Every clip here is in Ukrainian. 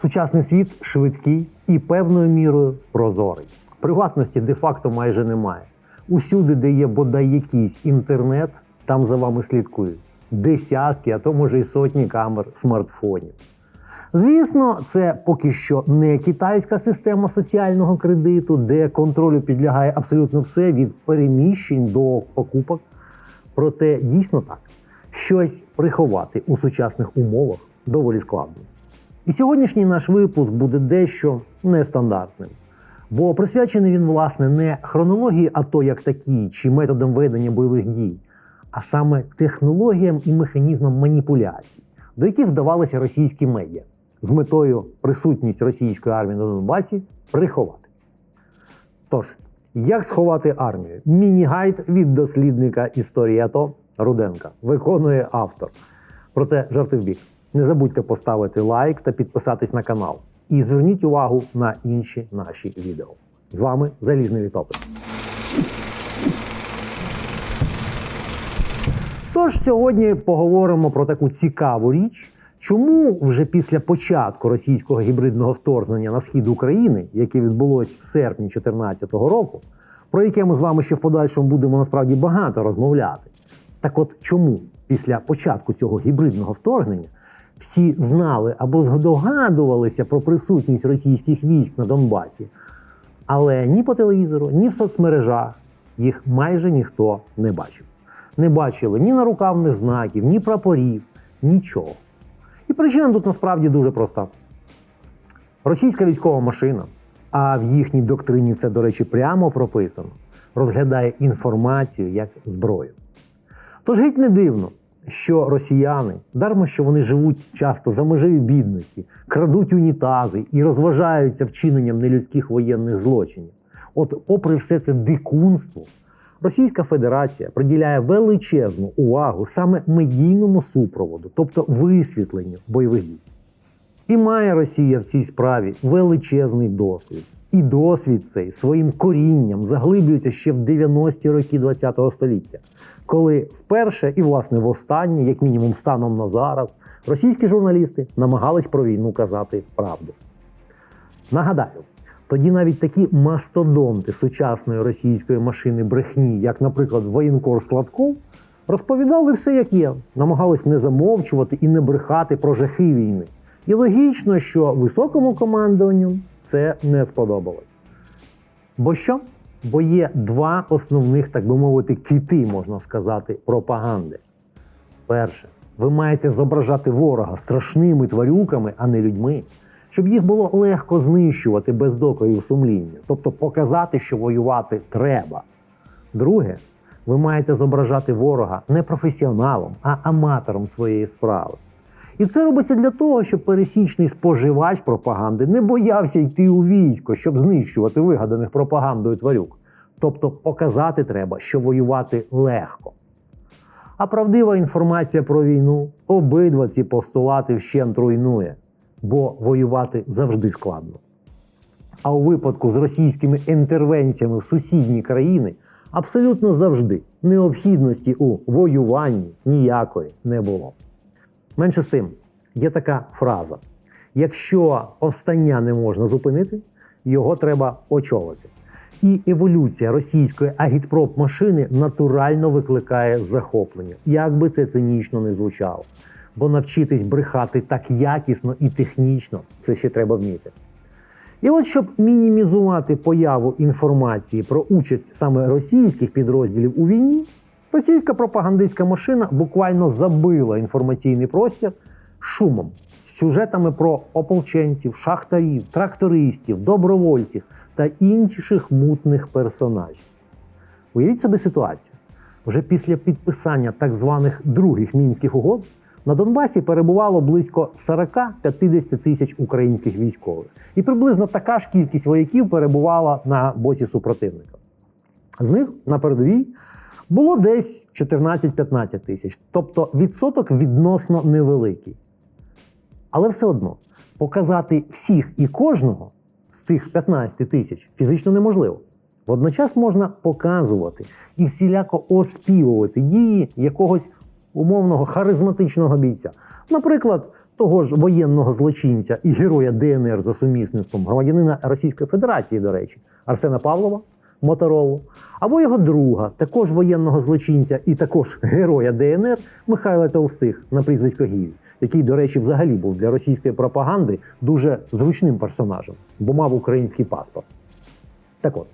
Сучасний світ швидкий і певною мірою прозорий. Приватності де-факто майже немає. Усюди, де є бодай якийсь інтернет, там за вами слідкують. Десятки, а то може й сотні камер смартфонів. Звісно, це поки що не китайська система соціального кредиту, де контролю підлягає абсолютно все від переміщень до покупок. Проте дійсно так, щось приховати у сучасних умовах доволі складно. І сьогоднішній наш випуск буде дещо нестандартним. Бо присвячений він, власне, не хронології АТО як такій, чи методам ведення бойових дій, а саме технологіям і механізмам маніпуляцій, до яких вдавалися російські медіа з метою присутність російської армії на Донбасі приховати. Тож, як сховати армію? Міні-гайд від дослідника історії АТО Руденка виконує автор. Проте жарти в бік. Не забудьте поставити лайк та підписатись на канал. І зверніть увагу на інші наші відео. З вами Залізний Літопис. Тож сьогодні поговоримо про таку цікаву річ, чому вже після початку російського гібридного вторгнення на схід України, яке відбулось в серпні 2014 року, про яке ми з вами ще в подальшому будемо насправді багато розмовляти. Так от чому після початку цього гібридного вторгнення всі знали або здогадувалися про присутність російських військ на Донбасі, але ні по телевізору, ні в соцмережах їх майже ніхто не бачив. Не бачили ні нарукавних знаків, ні прапорів, нічого. І причина тут насправді дуже проста. Російська військова машина, а в їхній доктрині це, до речі, прямо прописано, розглядає інформацію як зброю. Тож геть не дивно, що росіяни, дармо що вони живуть часто за межею бідності, крадуть унітази і розважаються вчиненням нелюдських воєнних злочинів. От, попри все це дикунство, Російська Федерація приділяє величезну увагу саме медійному супроводу, тобто висвітленню бойових дій. І має Росія в цій справі величезний досвід. І досвід цей своїм корінням заглиблюється ще в 90-ті роки ХХ століття, коли вперше і, власне, востаннє, як мінімум, станом на зараз, російські журналісти намагались про війну казати правду. Нагадаю, тоді навіть такі мастодонти сучасної російської машини брехні, як, наприклад, воєнкор Сладков, розповідали все як є, намагались не замовчувати і не брехати про жахи війни. І логічно, що високому командуванню це не сподобалось. Бо що? Бо є два основних, так би мовити, кіти, можна сказати, пропаганди. Перше, ви маєте зображати ворога страшними тварюками, а не людьми, щоб їх було легко знищувати без докорів сумління, тобто показати, що воювати треба. Друге, ви маєте зображати ворога не професіоналом, а аматором своєї справи. І це робиться для того, щоб пересічний споживач пропаганди не боявся йти у військо, щоб знищувати вигаданих пропагандою тварюк. Тобто показати треба, що воювати легко. А правдива інформація про війну обидва ці постулати вщент руйнує, бо воювати завжди складно. А у випадку з російськими інтервенціями в сусідні країни абсолютно завжди необхідності у воюванні ніякої не було. Менше з тим, є така фраза: якщо повстання не можна зупинити, його треба очолити. І еволюція російської агітпроп машини натурально викликає захоплення, як би це цинічно не звучало. Бо навчитись брехати так якісно і технічно це ще треба вміти. І от щоб мінімізувати появу інформації про участь саме російських підрозділів у війні, російська пропагандистська машина буквально забила інформаційний простір шумом, сюжетами про ополченців, шахтарів, трактористів, добровольців та інших мутних персонажів. Уявіть собі ситуацію. Вже після підписання так званих других мінських угод на Донбасі перебувало близько 40-50 тисяч українських військових, і приблизно така ж кількість вояків перебувала на боці супротивника. З них на передовій було десь 14-15 тисяч, тобто відсоток відносно невеликий. Але все одно показати всіх і кожного з цих 15 тисяч фізично неможливо. Водночас можна показувати і всіляко оспівувати дії якогось умовного харизматичного бійця. Наприклад, того ж воєнного злочинця і героя ДНР за сумісництвом громадянина Російської Федерації, до речі, Арсена Павлова Моторолу, або його друга, також воєнного злочинця і також героя ДНР Михайла Толстих на прізвисько Гіві, який, до речі, взагалі був для російської пропаганди дуже зручним персонажем, бо мав український паспорт. Так от,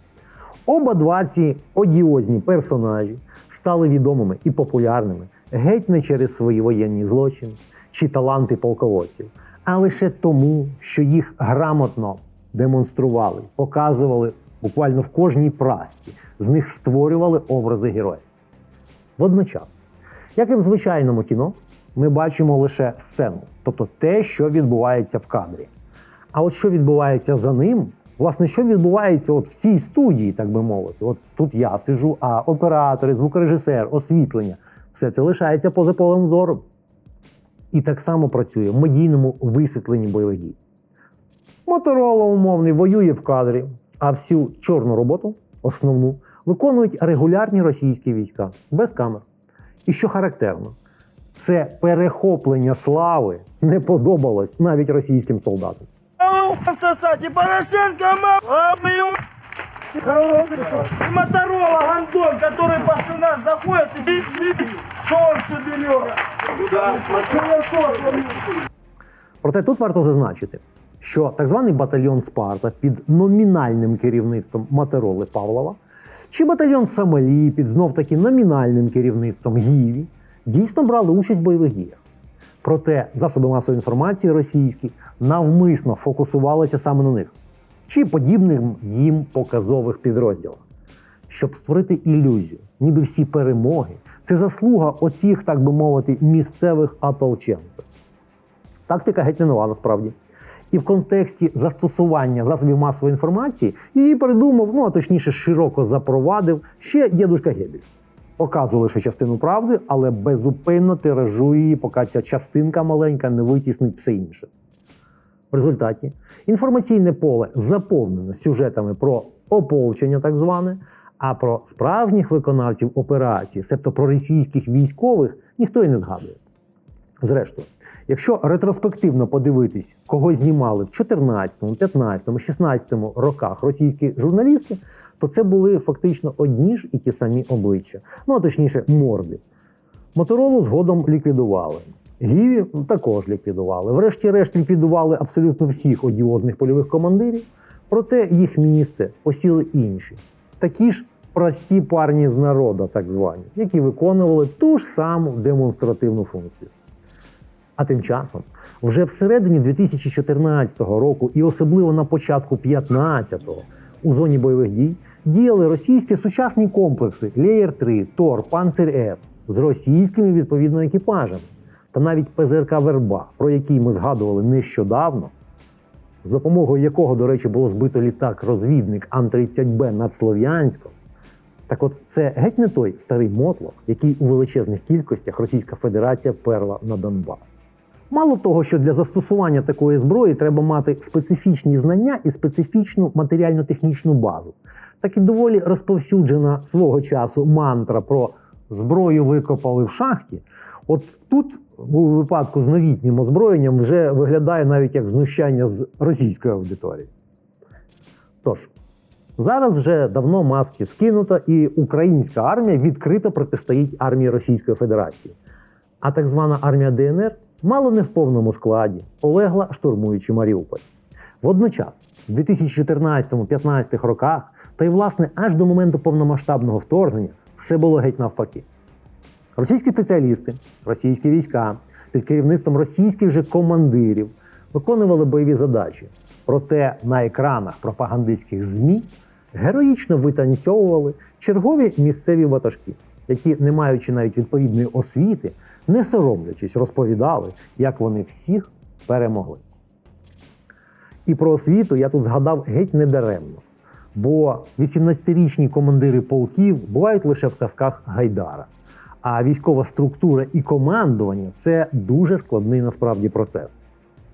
обидва ці одіозні персонажі стали відомими і популярними геть не через свої воєнні злочини чи таланти полководців, а лише тому, що їх грамотно демонстрували, показували буквально в кожній прасці, з них створювали образи героїв. Водночас, як і в звичайному кіно, ми бачимо лише сцену, тобто те, що відбувається в кадрі. А от що відбувається за ним, власне, що відбувається от в цій студії, так би мовити, от тут я сижу, а оператори, звукорежисер, освітлення, все це лишається поза полем зору. І так само працює в медійному висвітленні бойових дій. Моторола умовний воює в кадрі, а всю чорну роботу, основну, виконують регулярні російські війська без камер. І що характерно, це перехоплення слави не подобалось навіть російським солдатам. сосать, и Порошенко, Моторола, Гандон, который после нас заходит, и что он берет? Да, Проте тут варто зазначити, що так званий батальйон Спарта під номінальним керівництвом Матероли Павлова чи батальйон Самалі під знов таки номінальним керівництвом Гіві дійсно брали участь в бойових діях. Проте засоби масової інформації російські навмисно фокусувалися саме на них чи подібним їм показових підрозділах, щоб створити ілюзію, ніби всі перемоги це заслуга оцих, так би мовити, місцевих ополченців. Тактика геть не нова насправді. І в контексті застосування засобів масової інформації її придумав, ну а точніше, широко запровадив ще дідушка Геббельс. Показує лише частину правди, але безупинно тиражує її, поки ця частинка маленька не витіснить все інше. В результаті інформаційне поле заповнено сюжетами про ополчення, так зване, а про справжніх виконавців операції, себто про російських військових, ніхто і не згадує. Зрештою, якщо ретроспективно подивитись, кого знімали в 14, 15, 16 роках російські журналісти, то це були фактично одні ж і ті самі обличчя, ну а точніше, морди. Моторолу згодом ліквідували. Гіві також ліквідували. Врешті-решт ліквідували абсолютно всіх одіозних польових командирів, проте їх місце посіли інші. Такі ж прості парні з народу, так звані, які виконували ту ж саму демонстративну функцію. А тим часом, вже всередині 2014 року, і особливо на початку 2015-го, у зоні бойових дій діяли російські сучасні комплекси Леєр 3, Тор, Панцир С з російськими відповідно екіпажами, та навіть ПЗРК Верба, про який ми згадували нещодавно, з допомогою якого, до речі, було збито літак-розвідник Ан-30Б над Слов'янськом. Так от це геть не той старий мотлох, який у величезних кількостях Російська Федерація перла на Донбас. Мало того, що для застосування такої зброї треба мати специфічні знання і специфічну матеріально-технічну базу, так і доволі розповсюджена свого часу мантра про зброю викопали в шахті. От тут, у випадку з новітнім озброєнням, вже виглядає навіть як знущання з російської аудиторії. Тож, Зараз вже давно маски скинуто, і українська армія відкрито протистоїть армії Російської Федерації. А так звана армія ДНР мало не в повному складі полегла, штурмуючи Маріуполь. Водночас, в 2014-15 роках, та й власне аж до моменту повномасштабного вторгнення, все було геть навпаки. Російські спеціалісти, російські війська під керівництвом російських же командирів виконували бойові задачі. Проте на екранах пропагандистських ЗМІ героїчно витанцьовували чергові місцеві ватажки, які, не маючи навіть відповідної освіти, не соромлячись, розповідали, як вони всіх перемогли. І про освіту я тут згадав геть недаремно. Бо 18-річні командири полків бувають лише в казках Гайдара. А військова структура і командування це дуже складний насправді процес.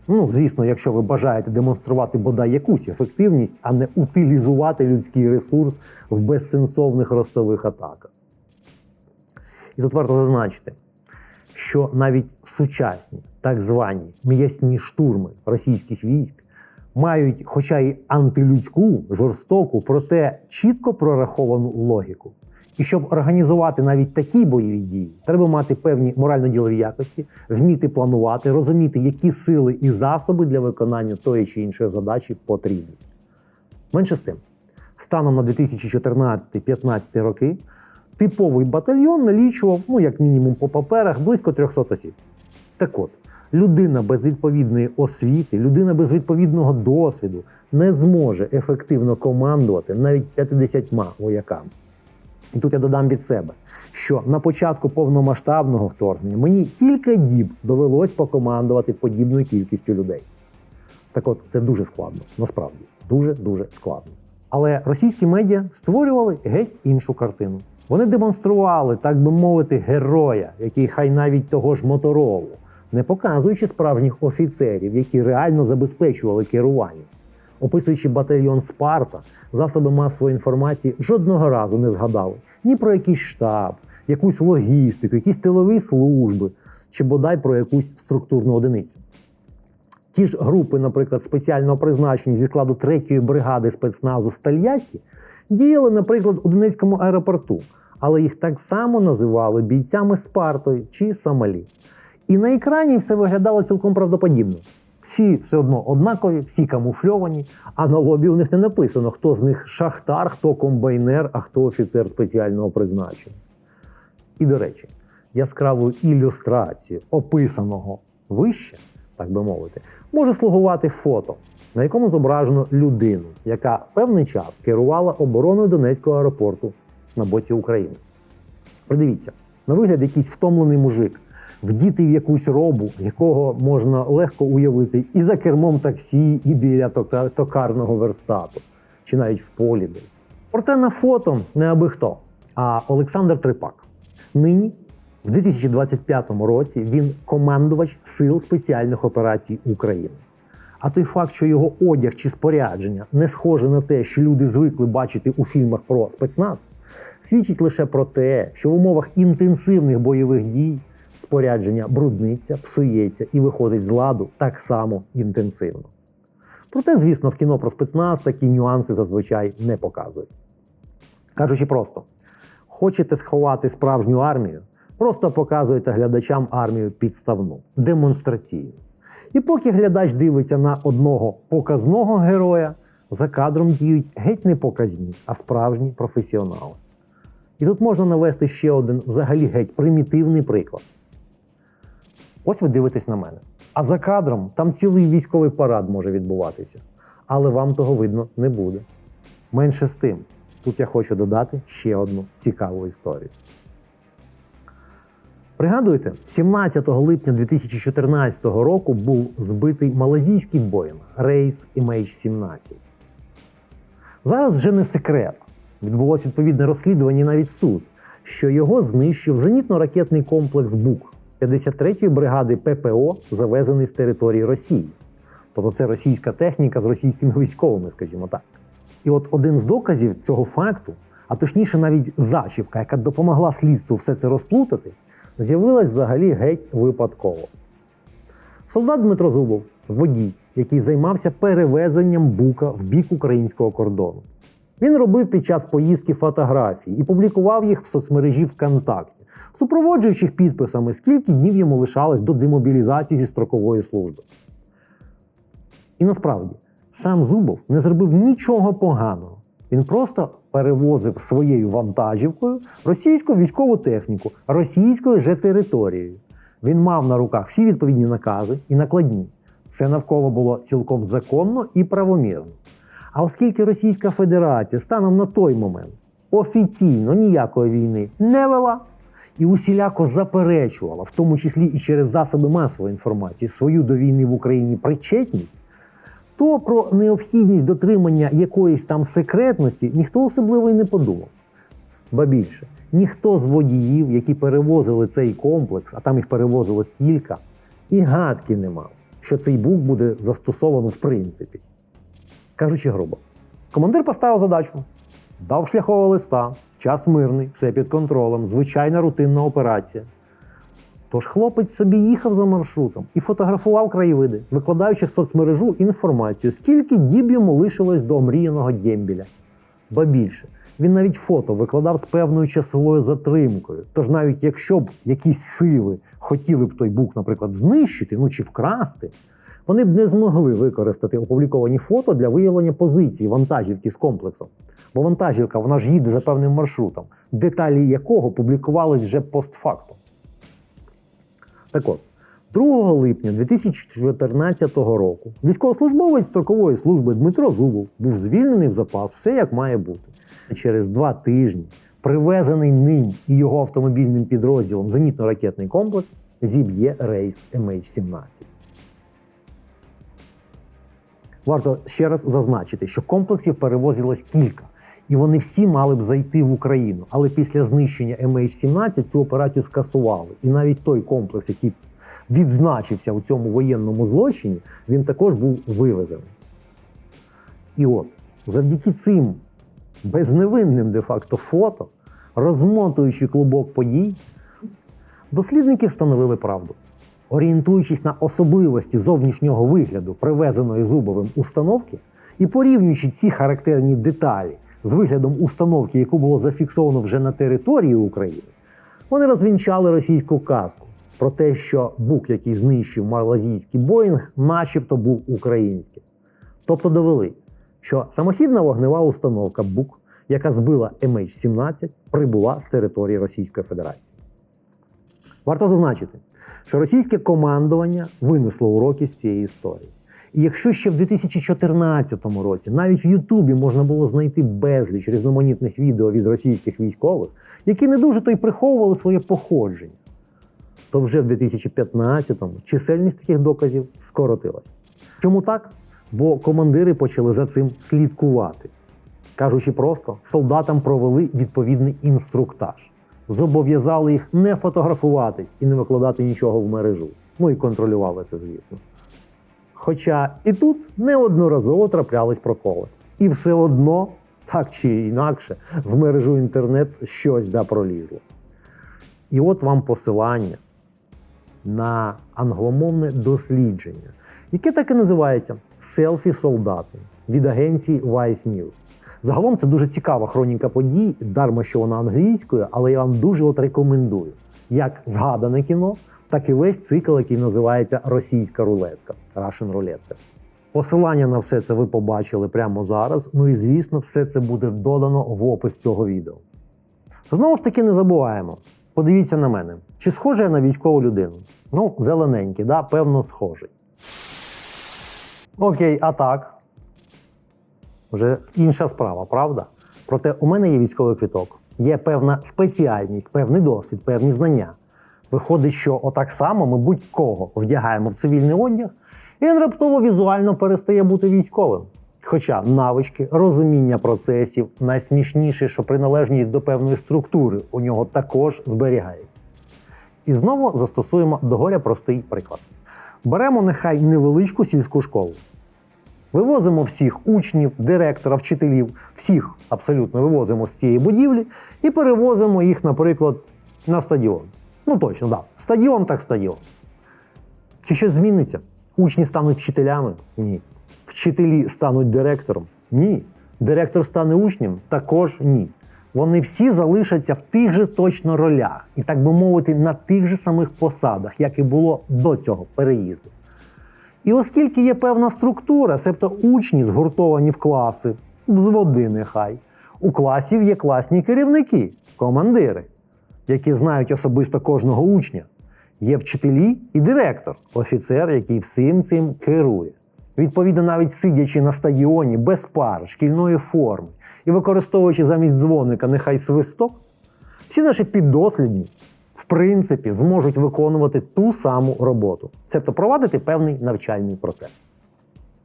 Ну, звісно, якщо ви бажаєте демонструвати бодай якусь ефективність, а не утилізувати людський ресурс в безсенсовних ростових атаках. І тут варто зазначити, що навіть сучасні так звані м'ясні штурми російських військ мають, хоча й антилюдську, жорстоку, проте чітко прораховану логіку. І щоб організувати навіть такі бойові дії, треба мати певні морально-ділові якості, вміти планувати, розуміти, які сили і засоби для виконання тої чи іншої задачі потрібні. Менше з тим, станом на 2014-15 роки типовий батальйон налічував, ну як мінімум по паперах, близько 300 осіб. Так от, людина без відповідної освіти, людина без відповідного досвіду не зможе ефективно командувати навіть 50 вояками. І тут я додам від себе, що на початку повномасштабного вторгнення мені кілька діб довелось покомандувати подібною кількістю людей. Так от, це дуже складно, насправді, дуже дуже складно. Але російські медіа створювали геть іншу картину. Вони демонстрували, так би мовити, героя, який хай навіть того ж моторолу, не показуючи справжніх офіцерів, які реально забезпечували керування. Описуючи батальйон Спарта, засоби масової інформації жодного разу не згадали ні про якийсь штаб, якусь логістику, якісь тилові служби чи бодай про якусь структурну одиницю. Ті ж групи, наприклад, спеціального призначення зі складу 3-ї бригади спецназу Стальяті діяли, наприклад, у Донецькому аеропорту, але їх так само називали бійцями Спартою чи Сомалі. І на екрані все виглядало цілком правдоподібно. Всі все одно однакові, всі камуфльовані, а на лобі у них не написано, хто з них шахтар, хто комбайнер, а хто офіцер спеціального призначення. І до речі, яскравою ілюстрацією описаного вище, так би мовити, може слугувати фото, на якому зображено людину, яка певний час керувала обороною Донецького аеропорту на боці України. Придивіться, на вигляд якийсь втомлений мужик, вдітий в якусь робу, якого можна легко уявити і за кермом таксі, і біля токарного верстату, чи навіть в полі десь. Проте на фото не аби хто, а Олександр Трипак. Нині, в 2025 році, він командувач Сил спеціальних операцій України. А той факт, що його одяг чи спорядження не схоже на те, що люди звикли бачити у фільмах про спецназ, свідчить лише про те, що в умовах інтенсивних бойових дій спорядження брудниться, псується і виходить з ладу так само інтенсивно. Проте, звісно, в кіно про спецназ такі нюанси зазвичай не показують. Кажучи просто, хочете сховати справжню армію, просто показуйте глядачам армію підставну, демонстраційну. І поки глядач дивиться на одного показного героя, за кадром діють геть не показні, а справжні професіонали. І тут можна навести ще один взагалі геть примітивний приклад. Ось ви дивитесь на мене. А за кадром там цілий військовий парад може відбуватися. Але вам того видно не буде. Менше з тим, тут я хочу додати ще одну цікаву історію. Пригадуєте, 17 липня 2014 року був збитий малазійський Боїнг рейс MH17. Зараз вже не секрет. Відбулося відповідне розслідування і навіть суд, що його знищив зенітно-ракетний комплекс БУК 53-ї бригади ППО, завезений з території Росії. Тобто це російська техніка з російськими військовими, скажімо так. І от один з доказів цього факту, а точніше навіть зачіпка, яка допомогла слідству все це розплутати, з'явилась взагалі геть випадково. Солдат Дмитро Зубов, водій, який займався перевезенням бука в бік українського кордону. Він робив під час поїздки фотографії і публікував їх в соцмережі ВКонтакті, супроводжуючи підписами, скільки днів йому лишалось до демобілізації зі строкової служби. І насправді сам Зубов не зробив нічого поганого. Він просто перевозив своєю вантажівкою російську військову техніку російською же територією. Він мав на руках всі відповідні накази і накладні. Все навколо було цілком законно і правомірно. А оскільки Російська Федерація станом на той момент офіційно ніякої війни не вела і усіляко заперечувала, в тому числі і через засоби масової інформації, свою до війни в Україні причетність, то про необхідність дотримання якоїсь там секретності ніхто особливо й не подумав. Ба більше, ніхто з водіїв, які перевозили цей комплекс, а там їх перевозилось кілька, і гадки не мав, що цей бук буде застосовано в принципі. Кажучи грубо, командир поставив задачу, дав шляхового листа, час мирний, все під контролем, звичайна рутинна операція. Тож хлопець собі їхав за маршрутом і фотографував краєвиди, викладаючи в соцмережу інформацію, скільки діб йому лишилось до омріяного дембіля. Ба більше, він навіть фото викладав з певною часовою затримкою. Тож навіть якщо б якісь сили хотіли б той бук, наприклад, знищити, ну чи вкрасти, вони б не змогли використати опубліковані фото для виявлення позиції вантажівки з комплексом. Бо вантажівка вона ж їде за певним маршрутом, деталі якого публікувались вже постфактум. Так от, 2 липня 2014 року військовослужбовець строкової служби Дмитро Зубов був звільнений в запас, все як має бути. Через два тижні привезений ним і його автомобільним підрозділом зенітно-ракетний комплекс зіб'є рейс MH17. Варто ще раз зазначити, що комплексів перевозилось кілька, і вони всі мали б зайти в Україну. Але після знищення MH17 цю операцію скасували. І навіть той комплекс, який відзначився у цьому воєнному злочині, він також був вивезений. І от, завдяки цим безневинним де-факто фото, розмотуючи клубок подій, дослідники встановили правду. Орієнтуючись на особливості зовнішнього вигляду привезеної зубовим установки і порівнюючи ці характерні деталі з виглядом установки, яку було зафіксовано вже на території України, вони розвінчали російську казку про те, що бук, який знищив малазійський Боїнг, начебто був українським. Тобто довели, що самохідна вогнева установка БУК, яка збила MH17, прибула з території Російської Федерації. Варто зазначити, що російське командування винесло уроки з цієї історії. І якщо ще в 2014 році навіть в Ютубі можна було знайти безліч різноманітних відео від російських військових, які не дуже то й приховували своє походження, то вже в 2015-му чисельність таких доказів скоротилась. Чому так? Бо командири почали за цим слідкувати. Кажучи просто, солдатам провели відповідний інструктаж. Зобов'язали їх не фотографуватись і не викладати нічого в мережу. Ну і контролювали це, звісно. Хоча і тут неодноразово траплялись проколи. І все одно, так чи інакше, в мережу інтернет щось да пролізло. І от вам посилання на англомовне дослідження, яке так і називається Селфі солдати від агенції Vice News. Загалом це дуже цікава хроніка подій, дарма що вона англійською, але я вам дуже от рекомендую як згадане кіно, так і весь цикл, який називається Російська рулетка Russian Roulette. Посилання на все це ви побачили прямо зараз. Ну і звісно, все це буде додано в опис цього відео. Знову ж таки, не забуваємо. Подивіться на мене, чи схожий я на військову людину? Ну, зелененький, да, певно, схожий. Окей, а так. Вже інша справа, правда? Проте у мене є військовий квиток, є певна спеціальність, певний досвід, певні знання. Виходить, що отак само ми будь-кого вдягаємо в цивільний одяг, і він раптово візуально перестає бути військовим. Хоча навички, розуміння процесів, найсмішніше, що приналежність до певної структури у нього також зберігається. І знову застосуємо до горя простий приклад. Беремо нехай невеличку сільську школу. Вивозимо всіх учнів, директора, вчителів, всіх абсолютно вивозимо з цієї будівлі і перевозимо їх, наприклад, на стадіон. Ну точно, так. Да. Стадіон так стадіон. Чи щось зміниться? Учні стануть вчителями? Ні. Вчителі стануть директором? Ні. Директор стане учнем? Також ні. Вони всі залишаться в тих же точно ролях, і, так би мовити, на тих же самих посадах, як і було до цього переїзду. І оскільки є певна структура, себто учні згуртовані в класи, взводи нехай, у класів є класні керівники, командири, які знають особисто кожного учня. Є вчителі і директор, офіцер, який всім цим керує. Відповідно, навіть сидячи на стадіоні без пар, шкільної форми і використовуючи замість дзвоника нехай свисток, всі наші піддослідні, в принципі, зможуть виконувати ту саму роботу, тобто провадити певний навчальний процес.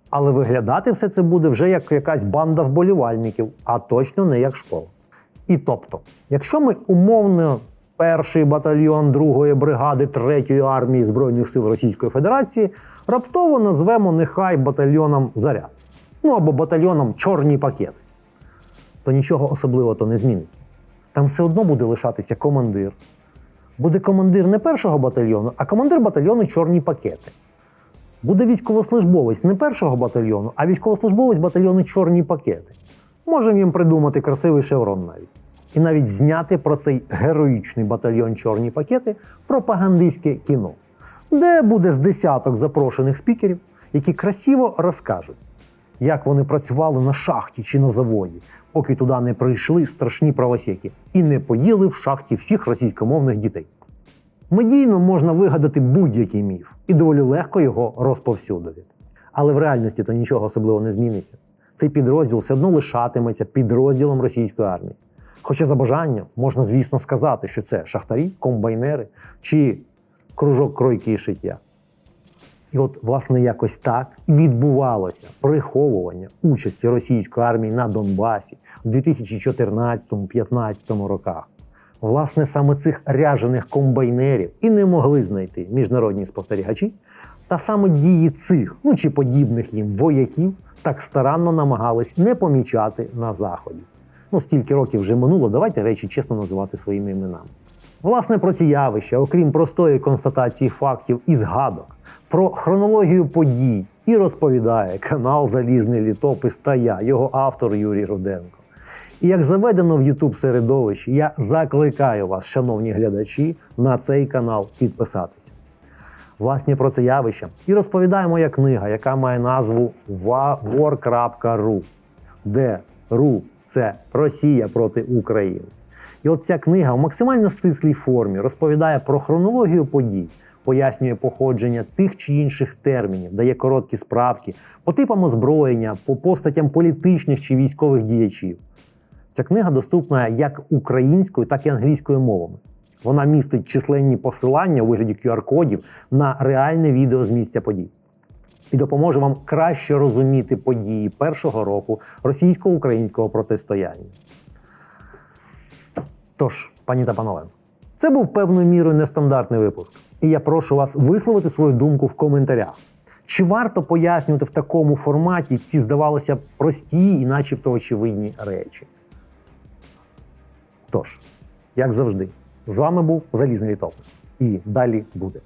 Але виглядати все це буде вже як якась банда вболівальників, а точно не як школа. І тобто, якщо ми умовно перший батальйон другої бригади третьої армії Збройних сил Російської Федерації раптово назвемо нехай батальйоном Заряд, ну або батальйоном Чорні пакети, то нічого особливого то не зміниться. Там все одно буде лишатися командир, буде командир не першого батальйону, а командир батальйону чорні пакети. Буде військовослужбовець не першого батальйону, а військовослужбовець батальйону чорні пакети. Можемо їм придумати красивий шеврон навіть. І навіть зняти про цей героїчний батальйон чорні пакети пропагандистське кіно, де буде з десяток запрошених спікерів, які красиво розкажуть, як вони працювали на шахті чи на заводі, поки туди не прийшли страшні правосеки і не поїли в шахті всіх російськомовних дітей. Медійно можна вигадати будь-який міф і доволі легко його розповсюдити. Але в реальності то нічого особливо не зміниться. Цей підрозділ все одно лишатиметься підрозділом російської армії. Хоча за бажанням можна, звісно, сказати, що це шахтарі, комбайнери чи кружок кройки і шиття. І от, власне, якось так відбувалося приховування участі російської армії на Донбасі у 2014-2015 роках. Власне, саме цих ряжених комбайнерів і не могли знайти міжнародні спостерігачі, та саме дії цих, ну чи подібних їм вояків, так старанно намагались не помічати на заході. Ну, стільки років вже минуло, давайте речі чесно називати своїми іменами. Власне, про ці явища, окрім простої констатації фактів і згадок, про хронологію подій і розповідає канал Залізний літопис та я, його автор Юрій Руденко. І як заведено в YouTube середовищі, я закликаю вас, шановні глядачі, на цей канал підписатися. Власне, про це явище і розповідає моя книга, яка має назву war.ru, де ру це Росія проти України. І от ця книга в максимально стислій формі розповідає про хронологію подій, пояснює походження тих чи інших термінів, дає короткі справки по типам озброєння, по постатям політичних чи військових діячів. Ця книга доступна як українською, так і англійською мовами. Вона містить численні посилання у вигляді QR-кодів на реальне відео з місця подій і допоможе вам краще розуміти події першого року російсько-українського протистояння. Тож, пані та панове, це був певною мірою нестандартний випуск, і я прошу вас висловити свою думку в коментарях. Чи варто пояснювати в такому форматі ці, здавалося, прості і начебто очевидні речі? Тож, як завжди, з вами був Залізний літопис. І далі буде.